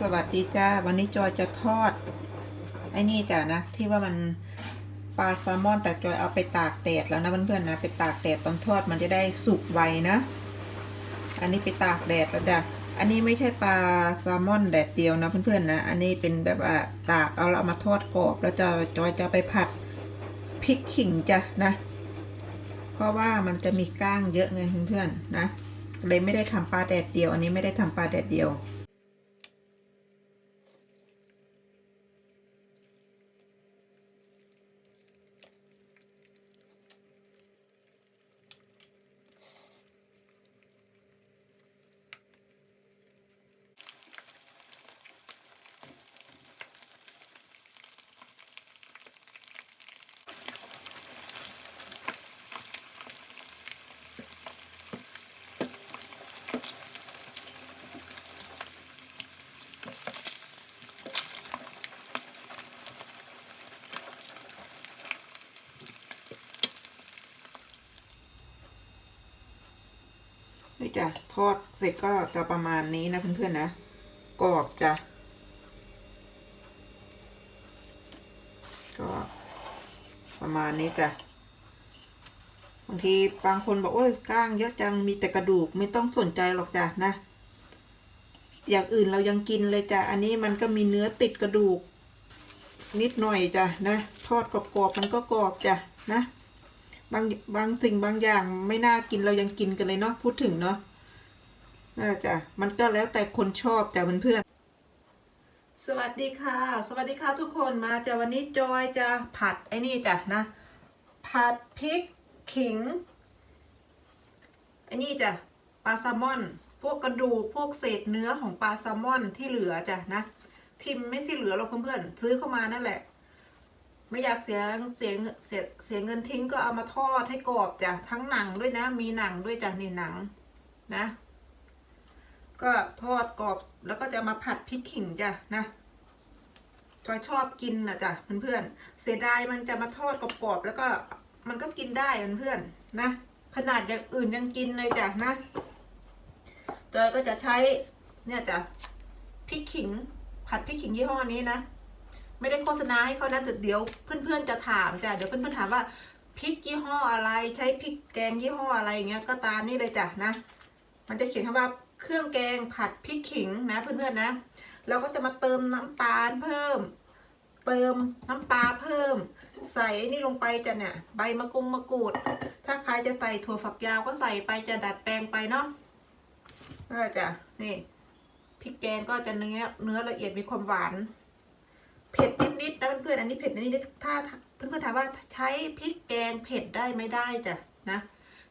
สวัสดีจ้า วันนี้จอยจะทอด ไอ้นี่จ้ะนะ ที่ว่ามันปลาแซลมอนแต่จอยเอาไปตากแดดแล้วนะเพื่อนๆนะ ไปตากแดดตอนทอดมันจะได้สุกไวนะ อันนี้ไปตากแดดแล้วจ้ะ อันนี้ไม่ใช่ปลาแซลมอนแดดเดียวนะเพื่อนๆนะ อันนี้เป็นแบบว่าตากเอาเอามาทอดกรอบ แล้วจะจอยจะไปผัดพริกขิงจ้ะนะ เพราะว่ามันจะมีก้างเยอะไงเพื่อนๆนะเลยไม่ได้ทำปลาแดดเดียว อันนี้ไม่ได้ทำปลาแดดเดียว นี่จ้ะทอดเสร็จก็จะประมาณนี้นะเพื่อนๆนะกรอบจ้ะก็ประมาณนี้จ้ะบางทีบางคนบอกโอ้ยก้างเยอะจังมีแต่กระดูกไม่ต้องสนใจหรอกจ้ะนะ อย่างอื่นเรายังกินเลยจ้ะอันนี้มันก็มีเนื้อติดกระดูก นิดหน่อยจ้ะนะ ทอดกรอบๆมันก็กรอบจ้ะนะ บางบางสิ่งบางอย่างไม่น่ากินเรายังกินกันเลยเนาะพูดถึงเนาะน่าจะมันก็แล้วแต่คนชอบจ้ะเพื่อนๆสวัสดีค่ะ สวัสดีค่ะทุกคนมาจ้ะวันนี้จอยจะผัดไอ้นี่จ้ะนะ ผัดพริกขิงไอ้นี่จ้ะปลาแซลมอน พวกกระดูกพวกเศษเนื้อของปลาแซลมอนที่เหลือจ้ะนะทิมไม่ที่เหลือหรอกเพื่อนๆซื้อเข้ามานั่นแหละ ไม่อยากเสียเสียเสียเสียเงินทิ้งก็เอามาทอดให้กรอบจ้ะทั้งหนังด้วยนะ มีหนังด้วยจ้ะนี่หนังนะ ก็ทอดกรอบแล้วก็จะมาผัดพริกขิงจ้ะนะจอยชอบกินนะจ้ะเพื่อนๆเสียดายมันจะมาทอดกรอบๆแล้วก็มันก็กินได้เพื่อนๆนะขนาดอย่างอื่นยังกินเลยจ้ะนะจอยก็จะใช้เนี่ยจ้ะพริกขิง ผัดพริกขิงยี่ห้อนี้นะ ไม่ได้โฆษณาให้เขานะเดี๋ยวเพื่อนๆจะถามจ้ะเดี๋ยวเพื่อนๆถามว่าพริกยี่ห้ออะไรใช้พริกแกงยี่ห้ออะไรอย่างเงี้ยก็ตามนี่เลยจ้ะนะ มันจะเขียนคำว่าเครื่องแกงผัดพริกขิงนะเพื่อนๆนะเราก็จะมาเติมน้ำตาลเพิ่ม เติมน้ำปลาเพิ่ม ใส่นี่ลงไปจ้ะเนี่ยใบมะกรูมะกรูด ถ้าใครจะใส่ถั่วฝักยาวก็ใส่ไปจะดัดแปลงไปเนาะก็จะนี่พริกแกงก็จะเนื้อเนื้อละเอียดมีความหวาน เผ็ดนิดๆนะเพื่อนๆอันนี้เผ็ดนิดๆถ้าเพื่อนๆถามว่าใช้พริกแกงเผ็ดได้ไม่ได้จ้ะนะ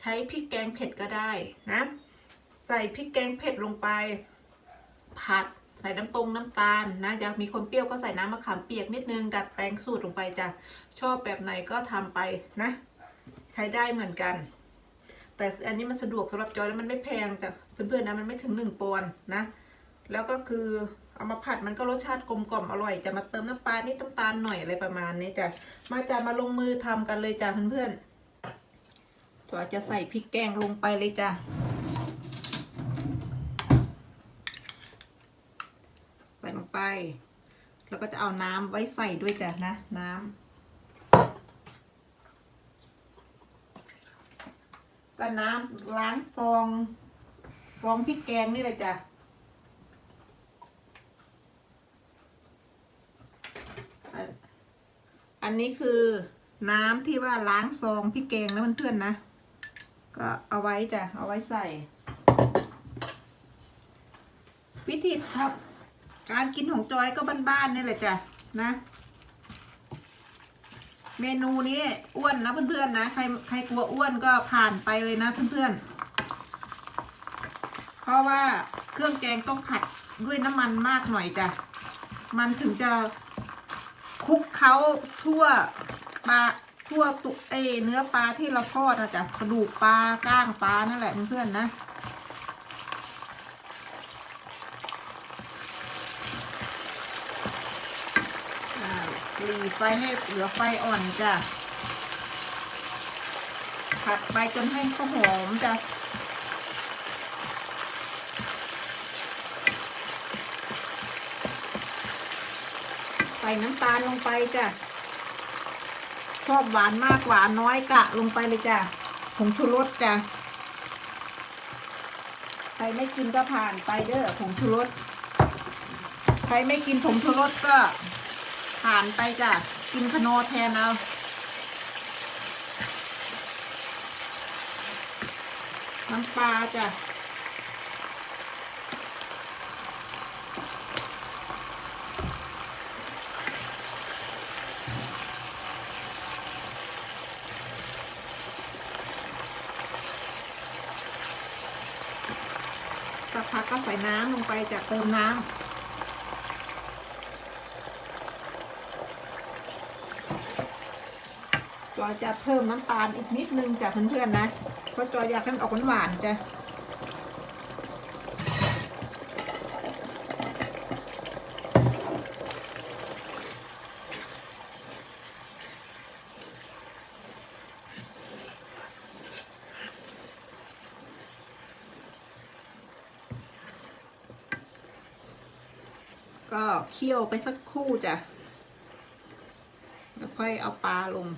ใช้พริกแกงเผ็ดก็ได้นะใส่พริกแกงเผ็ดลงไป ผัดใส่น้ำตรงน้ำตาลนะอยากมีคนเปรี้ยวก็ใส่น้ำมะขามเปียกนิดนึง ดัดแปลงสูตรลงไปจ้ะชอบแบบไหนก็ทำไปนะ ใช้ได้เหมือนกัน แต่อันนี้มันสะดวกสำหรับจอยแล้วมันไม่แพงแต่เพื่อนๆนะมันไม่ถึงหนึ่งปอนนะ แล้วก็คือ เอามาผัดมันก็รสชาติกลมกล่อมอร่อยจะมาเติมน้ำปลานิดน้ำตาลหน่อยอะไรประมาณนี้จ้ะมาจะมาลงมือทำกันเลยจ้ะเพื่อนๆตัวจะใส่พริกแกงลงไปเลยจ้ะใส่ลงไป แล้วก็จะเอาน้ำไว้ใส่ด้วยจ้ะนะ น้ำก็น้ำล้างซองซองพริกแกงนี่เลยจ้ะ อันนี้คือน้ำที่ว่าล้างซองพริกแกงนะเพื่อนๆนะ ก็เอาไว้จ้ะ เอาไว้ใส่ วิธีทำการกินของจอยก็บ้านๆนี่แหละจ้ะนะ เมนูนี้อ้วนนะเพื่อนๆนะ ใครใครกลัวอ้วนก็ผ่านไปเลยนะเพื่อนๆ เพราะว่าเครื่องแกงต้องผัดด้วยน้ำมันมากหน่อยจ้ะ มันถึงจะ ลุกเขาทั่วปลาทั่วตุเอเนื้อปลาที่เราทอดนะจ๊ะกระดูกปลาก้างปลานั่นแหละเพื่อนๆนะหลีไฟให้เหลือไฟอ่อนจ้ะผัดไปจนให้เขาหอมจ้ะ น้ำตาลลงไปจ้ะชอบหวานมากหวานน้อยกะลงไปเลยจ้ะผงชูรสจ้ะใครไม่กินก็ผ่านไปเด้อผงชูรสใครไม่กินผงชูรสก็ผ่านไปจ้ะกินขนอแทนเอาน้ำปลาจ้ะ สักพักก็ใส่น้ำลงไปจะเติมน้ำจอยจะเพิ่มน้ำตาลอีกนิดนึงจากเพื่อนๆนะเพราะจอยอยากให้มันออกหวานๆจ้ะก็ เคี่ยวไปสักครู่จ้ะ แล้วค่อยเอาปลาลง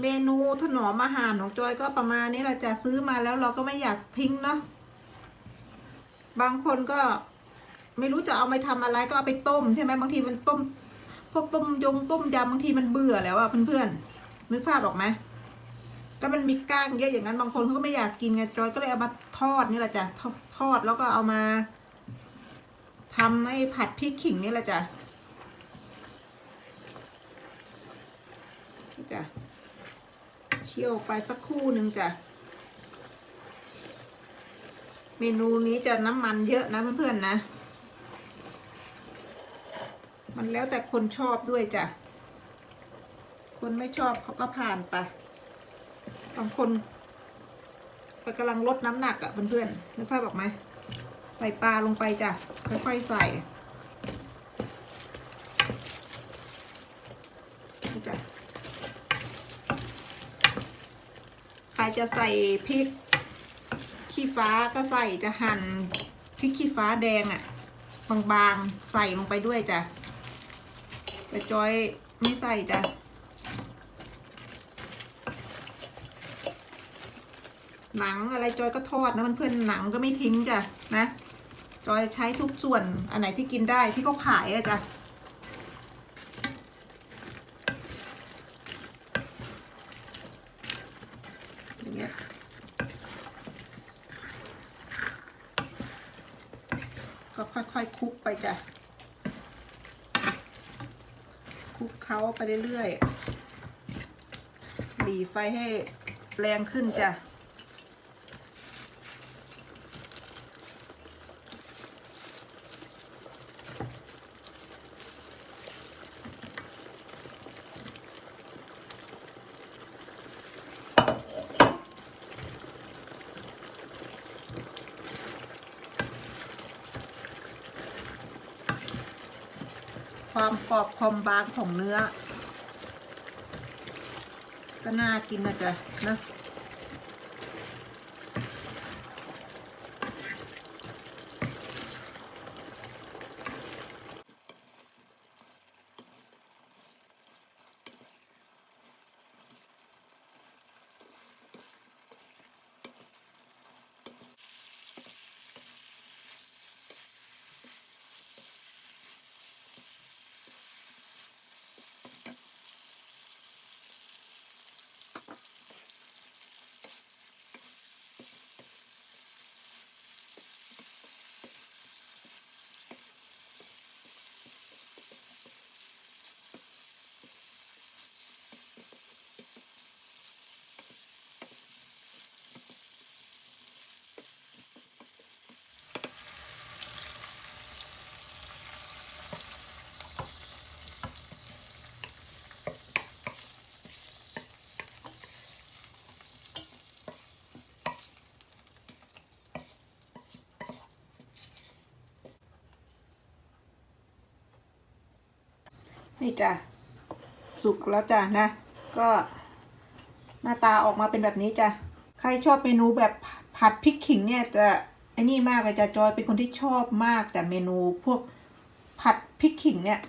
เมนูถนอมอาหารของจอยก็ประมาณนี้แหละจะซื้อมาแล้วเราก็ไม่อยากทิ้งเนาะ บางคนก็ไม่รู้จะเอาไปทำอะไรก็เอาไปต้มใช่ไหมบางทีมันต้ม พวกต้มยงต้มยำบางทีมันเบื่อแล้วอะเพื่อนๆนึกภาพออกไหมแล้วมันมีก้างเยอะอย่างนั้นบางคนเขาก็ไม่อยากกินไงจอยก็เลยเอามา ทอดนี่แหละจ้ะทอดทอดแล้วก็เอามาทำให้ผัดพริกขิงนี่แหละจ้ะจ้ะเคี่ยวไปสักคู่หนึ่งจ้ะเมนูนี้จะน้ำมันเยอะนะเพื่อนๆนะ มันแล้วแต่คนชอบด้วยจ้ะ คนไม่ชอบเขาก็ผ่านไปบางคน กำลังลดน้ำหนักอะ่ะเพื่อนๆนึกภาพออกไหมใส่ปลาลงไปจ้ะค่อยๆใส่จ้ะใครจะใส่พริกขี้ฟ้าก็ใส่จะหั่นพริกขี้ฟ้าแดงอะ่ะบางๆใส่ลงไปด้วยจ้ะแต่จอยไม่ใส่จ้ะ หนังอะไรจอยก็ทอดนะเพื่อนๆหนังก็ไม่ทิ้งจ้ะนะ จอยใช้ทุกส่วนอันไหนที่กินได้ที่เขาขายอะจ้ะเงี้ยก็ค่อยๆคลุกไปจ้ะคลุกเขาไปเรื่อยๆหลีไฟให้แรงขึ้นจ้ะ ความกรอบความบางของเนื้อ ก็น่ากินนะจ๊ะนะ นี่จ้ะสุกแล้วจ้ะนะ ก็หน้าตาออกมาเป็นแบบนี้จ้ะใครชอบเมนูแบบผัดพริกขิงเนี่ยจะไอ้นี่มากเลยจ้ะจอยเป็นคนที่ชอบมากแต่เมนูพวกผัดพริกขิงเนี่ย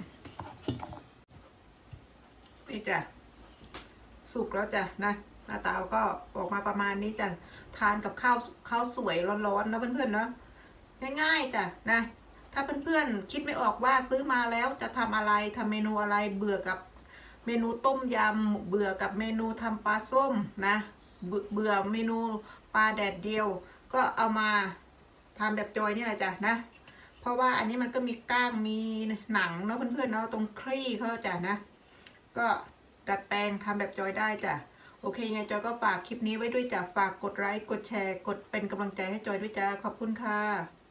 นี่จ้ะสุกแล้วจ้ะนะหน้าตาก็ออกมาประมาณนี้จ้ะทานกับข้าวข้าวสวยร้อนๆนะเพื่อนๆเนาะง่ายๆจ้ะนะ ถ้าเพื่อนๆคิดไม่ออกว่าซื้อมาแล้วจะทำอะไรทำเมนูอะไรเบื่อกับเมนูต้มยำเบื่อกับเมนูทำปลาส้มนะเบื่อเบื่อเมนูปลาแดดเดียว ก็เอามาทำแบบจอยนี่แหละจ้ะนะเพราะว่าอันนี้มันก็มีก้างมีหนังเนาะเพื่อนๆเนาะตรงคลี่เขาจ้ะนะ ก็ดัดแปลงทำแบบจอยได้จ้ะโอเคไงจอยก็ฝากคลิปนี้ไว้ด้วยจ้ะฝากกดไลค์กดแชร์ กดเป็นกำลังใจให้จอยด้วยจ้าขอบคุณค่ะ